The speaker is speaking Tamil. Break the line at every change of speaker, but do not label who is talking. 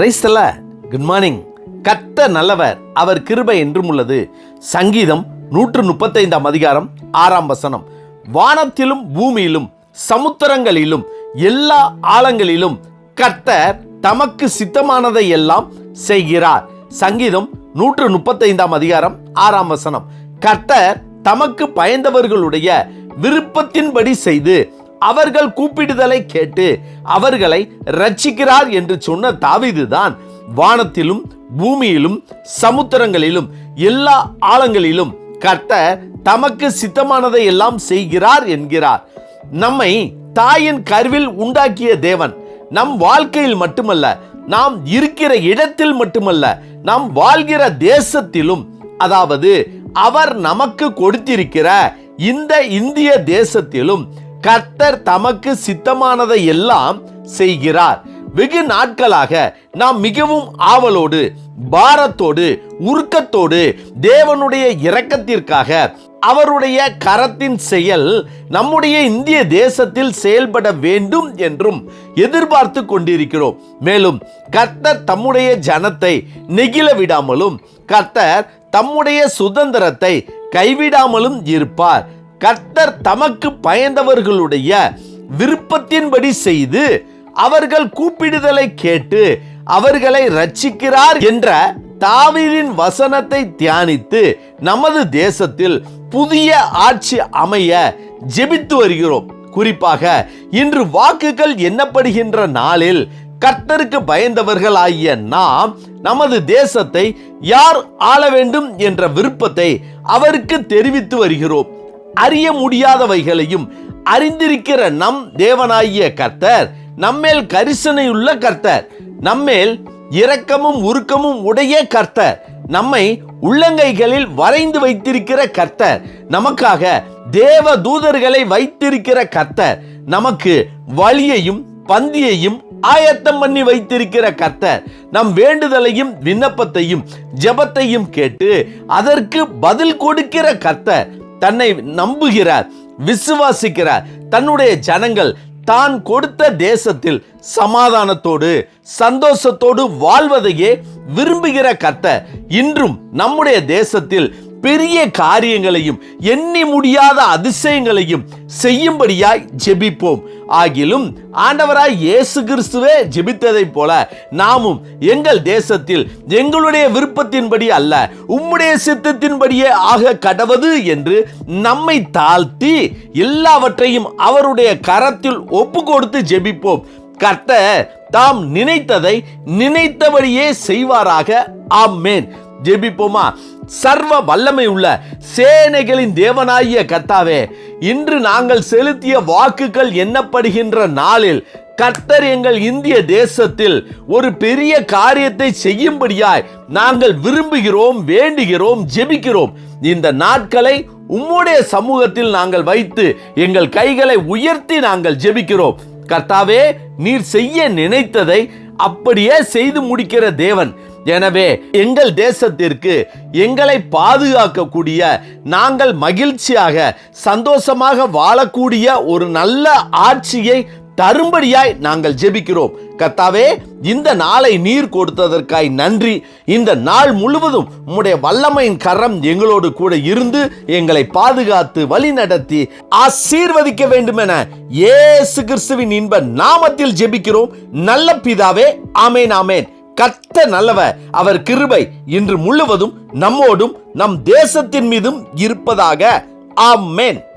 கிரைஸ்தல குட் மார்னிங் கத்த நல்லவர் அவர் கிருபை என்றும் உள்ளது. சங்கீதம் நூற்று முப்பத்தைந்தாம் அதிகாரம் ஆறாம் வசனம். வானத்திலும் பூமியிலும் சமுத்திரங்களிலும் எல்லா ஆழங்களிலும் கர்த்தர் தமக்கு சித்தமானதை எல்லாம் செய்கிறார். சங்கீதம் நூற்று முப்பத்தைந்தாம் அதிகாரம் ஆறாம் வசனம். கர்த்தர் தமக்கு பயந்தவர்களுடைய விருப்பத்தின்படி செய்து அவர்கள் கூப்பிடுதலை கேட்டு அவர்களை ரட்சிக்கிறார் என்று சொன்ன தாவிதுதான் வானத்திலும் பூமியிலும் சமுத்திரங்களிலும் எல்லா ஆழங்களிலும் கர்த்தர் தமக்கு சித்தமானதை எல்லாம் செய்கிறார் என்கிறார். நம்மை தாயின் கருவில் உண்டாக்கிய தேவன் நம் வாழ்க்கையில் மட்டுமல்ல நாம் இருக்கிற இடத்தில் மட்டுமல்ல நாம் வாழ்கிற தேசத்திலும் அதாவது அவர் நமக்கு கொடுத்திருக்கிற இந்த இந்திய தேசத்திலும் கர்த்தர் தமக்கு சித்தமானதை எல்லாம் செய்கிறார். வெகு நாட்களாக நாம் மிகவும் ஆவலோடு பாரத்தோடு உருக்கத்தோடு தேவனுடைய இரக்கத்திற்காக அவருடைய கரத்தின் செயல் நம்முடைய இந்திய தேசத்தில் செயல்பட வேண்டும் என்றும் எதிர்பார்த்து கொண்டிருக்கிறோம். மேலும் கர்த்தர் தம்முடைய ஜனத்தை நெகிழ விடாமலும் கர்த்தர் தம்முடைய சுதந்திரத்தை கைவிடாமலும் இருப்பார். கர்த்தர் தமக்கு பயந்தவர்களுடைய விருப்பத்தின்படி செய்து அவர்கள் கூப்பிடுதலை கேட்டு அவர்களை ரட்சிக்கிறார் என்ற தாவீதின் வசனத்தை தியானித்து நமது தேசத்தில் புதிய ஆட்சி அமைய ஜெபித்து வருகிறோம். குறிப்பாக இன்று வாக்குகள் எண்ணப்படுகின்ற நாளில் கர்த்தருக்கு பயந்தவர்கள் ஆகிய நாம் நமது தேசத்தை யார் ஆள வேண்டும் என்ற விருப்பத்தை அவருக்கு தெரிவித்து வருகிறோம். அறிய முடியாதவைகளையும் அறிந்திருக்கிற நம் தேவனாகிய கர்த்தர் நம்மேல் கரிசனையுள்ள கர்த்தர் நம்மேல் இரக்கமும் உருக்கமும் உடைய கர்த்தர் நம்மை உள்ளங்கைகளில் வரைந்து வைத்திருக்கிற கர்த்தர் நமக்காக தேவ தூதர்களை வைத்திருக்கிற கர்த்தர் நமக்கு வழியையும் பந்தியையும் ஆயத்தம் பண்ணி வைத்திருக்கிற கர்த்தர் நம் வேண்டுதலையும் விண்ணப்பத்தையும் ஜெபத்தையும் கேட்டு அதற்கு பதில் கொடுக்கிற கர்த்தர் தன்னை நம்புகிறார் விசுவாசிக்கிறார். தன்னுடைய ஜனங்கள் தான் கொடுத்த தேசத்தில் சமாதானத்தோடு சந்தோஷத்தோடு வாழ்வதையே விரும்புகிற கத்த இன்றும் நம்முடைய தேசத்தில் பெரிய காரியங்களையும் எண்ணி முடியாத அதிசயங்களையும் செய்யும்படியாய் ஜெபிப்போம். ஆகிலும் ஆண்டவராய் இயேசு கிறிஸ்துவே ஜெபித்ததைப் போல நாமும் எங்கள் தேசத்தில் எங்களுடைய விருப்பத்தின்படி அல்ல உம்முடைய சித்தத்தின்படியே ஆக கடவது என்று நம்மை தாழ்த்தி எல்லாவற்றையும் அவருடைய கரத்தில் ஒப்பு கொடுத்து ஜெபிப்போம். கர்த்த தாம் நினைத்ததை நினைத்தபடியே செய்வாராக. ஆமேன். ஜெபிப்போமா? சர்வ வல்லமை உள்ள சேனைகளின் தேவனாகிய கர்த்தாவே இன்று நாங்கள் செலுத்திய வாக்குகள் எண்ணப்படுகின்ற நாளில் கர்த்தர் எங்கள் இந்திய தேசத்தில் ஒரு பெரிய காரியத்தை செய்யும்படியாய் நாங்கள் விரும்புகிறோம் வேண்டுகிறோம் ஜெபிக்கிறோம். இந்த நாட்களை உம்முடைய சமூகத்தில் நாங்கள் வைத்து எங்கள் கைகளை உயர்த்தி நாங்கள் ஜெபிக்கிறோம். கர்த்தாவே நீர் செய்ய நினைத்ததை அப்படியே செய்து முடிக்கிற தேவன். எனவே எங்கள் தேசத்திற்கு எங்களை பாதுகாக்கக்கூடிய நாங்கள் மகிழ்ச்சியாக சந்தோஷமாக வாழக்கூடிய ஒரு நல்ல ஆட்சியை தரும்படியாய் நாங்கள் ஜெபிக்கிறோம். கத்தாவே இந்த நாளை நீர் கொடுத்ததற்காய் நன்றி. இந்த நாள் முழுவதும் உம்முடைய வல்லமையின் கரம் எங்களோடு கூட இருந்து எங்களை பாதுகாத்து வழி நடத்தி ஆசீர்வதிக்க வேண்டும் என இயேசு கிறிஸ்துவின் இன்ப நாமத்தில் ஜெபிக்கிறோம். நல்ல பிதாவே ஆமேன் ஆமேன். கத்த நல்லவர் அவர் கிருபை இன்று முழுவதும் நம்மோடும் நம் தேசத்தின் மீதும் இருப்பதாக. ஆமேன்.